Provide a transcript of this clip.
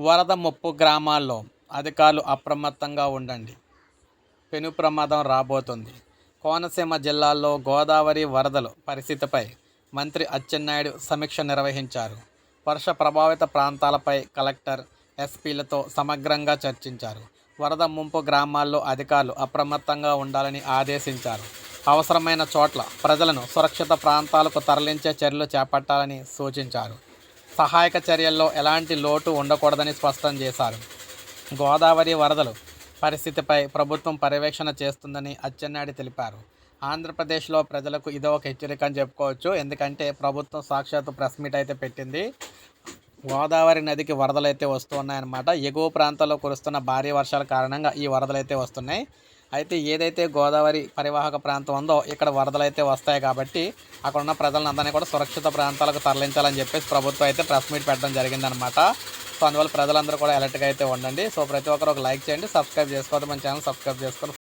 వరద ముప్పు గ్రామాల్లో అధికారులు అప్రమత్తంగా ఉండండి. పెను ప్రమాదం రాబోతుంది. కోనసీమ జిల్లాలో గోదావరి వరదలు పరిస్థితిపై మంత్రి అచ్చెన్నాయుడు సమీక్ష నిర్వహించారు. వర్ష ప్రభావిత ప్రాంతాలపై కలెక్టర్ ఎస్పీలతో సమగ్రంగా చర్చించారు. వరద ముంపు గ్రామాల్లో అధికారులు అప్రమత్తంగా ఉండాలని ఆదేశించారు. అవసరమైన చోట్ల ప్రజలను సురక్షిత ప్రాంతాలకు తరలించే చర్యలు చేపట్టాలని సూచించారు. సహాయక చర్యల్లో ఎలాంటి లోటు ఉండకూడదని స్పష్టం చేశారు. గోదావరి వరదలు పరిస్థితిపై ప్రభుత్వం పర్యవేక్షణ చేస్తుందని అచ్చెన్నాయుడు తెలిపారు. ఆంధ్రప్రదేశ్లో ప్రజలకు ఇదో ఒక హెచ్చరిక అని చెప్పుకోవచ్చు. ఎందుకంటే ప్రభుత్వం సాక్షాత్తు ప్రెస్ మీట్ అయితే పెట్టింది. గోదావరి నదికి వరదలు అయితే వస్తున్నాయన్నమాట. ఎగువ ప్రాంతాల్లో కురుస్తున్న భారీ వర్షాల కారణంగా ఈ వరదలు అయితే వస్తున్నాయి. అయితే ఏదైతే గోదావరి పరివాహక ప్రాంతం ఉందో ఇక్కడ వరదలు అయితే వస్తాయి కాబట్టి అక్కడ ఉన్న ప్రజలందరినీ కూడా సురక్షిత ప్రాంతాలకు తరలించాలని చెప్పేసి ప్రభుత్వం అయితే ప్రెస్ మీట్ పెట్టడం జరిగిందనమాట సో అందువల్ల ప్రజలందరూ కూడా అలర్ట్గా అయితే ఉండండి. సో ప్రతి ఒక్కరు ఒక లైక్ చేయండి సబ్స్క్రైబ్ చేసుకోవద్దు మన ఛానల్ సబ్స్క్రైబ్ చేసుకోండి